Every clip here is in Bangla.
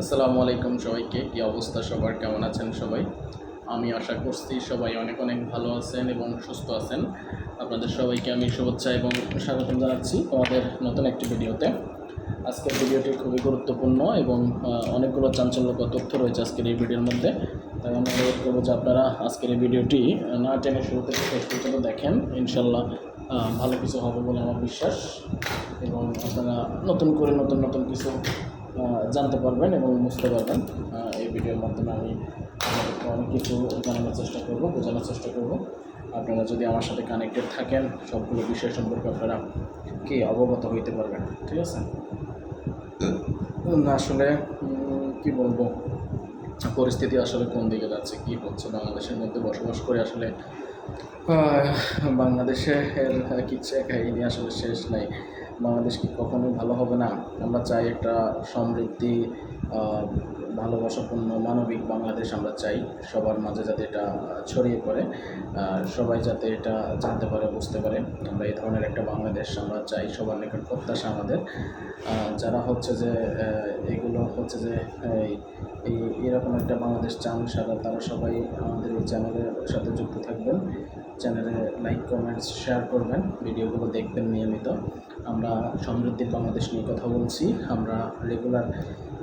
আসসালামু আলাইকুম সবাইকে। কি অবস্থা সবার? কেমন আছেন সবাই? আমি আশা করছি সবাই অনেক অনেক ভালো আছেন এবং সুস্থ আছেন। আপনাদের সবাইকে আমি শুভেচ্ছা এবং স্বাগতম জানাচ্ছি আমাদের নতুন একটি ভিডিওতে। আজকের ভিডিওটি খুবই গুরুত্বপূর্ণ এবং অনেকগুলো চাঞ্চল্যকর তথ্য রয়েছে আজকের এই ভিডিওর মধ্যে। তাই আমি অনুরোধ করব যে আপনারা আজকের এই ভিডিওটি না টেনে শুরু থেকে শেষ পর্যন্ত দেখেন। ইনশাল্লাহ ভালো কিছু হবে বলে আমার বিশ্বাস এবং আপনারা নতুন করে নতুন নতুন কিছু জানতে পারবেন এবং বুঝতে পারবেন। এই ভিডিওর মাধ্যমে আমি অনেক কিছু জানানোর চেষ্টা করব বোঝানোর চেষ্টা করব। আপনারা যদি আমার সাথে কানেক্টেড থাকেন সবগুলো বিষয় সম্পর্কে আপনারা কি অবগত হইতে পারবেন ঠিক আছে? আসলে কি বলব? পরিস্থিতি আসলে কোন দিকে যাচ্ছে কি হচ্ছে? বাংলাদেশের মধ্যে বসবাস করে আসলে আহ, বাংলাদেশে এর কিচ্ছা কাহিনী আসলে শেষ নাই। বাংলাদেশ কখনোই ভালো হবে না। আমরা চাই একটা সমৃদ্ধি ভালোবাসাপূর্ণ মানবিক বাংলাদেশ আমরা চাই। সবার মাঝে যাতে এটা ছড়িয়ে পড়ে। সবাই যাতে এটা জানতে পারে, বুঝতে পারে। আমরা এই ধরনের একটা বাংলাদেশ আমরা চাই, সবার নিকট প্রত্যাশা আমাদের। যারা হচ্ছে যে এগুলো হচ্ছে যে এই, এরকম একটা বাংলাদেশ চান, সারা তারা সবাই আমাদের এই চ্যানেলের সাথে যুক্ত থাকবেন। চ্যানেলে লাইক, কমেন্টস, শেয়ার করবেন। ভিডিওগুলো দেখবেন নিয়মিত। আমরা সমৃদ্ধির বাংলাদেশ নিয়ে কথা বলছি। আমরা রেগুলার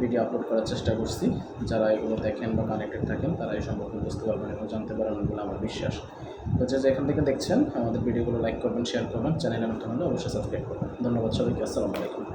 ভিডিও আপলোড করার চেষ্টা করছি। যারা এগুলো দেখেন বা কানেক্টেড থাকেন, তারা এই সম্পর্কে বুঝতে পারবেন এবং জানতে পারবেন বলে আমার বিশ্বাস। তো যে এখান থেকে দেখছেন, আমাদের ভিডিওগুলো লাইক করবেন শেয়ার করবেন চ্যানেলের নতুন হলে অবশ্যই সাবস্ক্রাইব করবেন। ধন্যবাদ সবাইকে, আসসালামু আলাইকুম।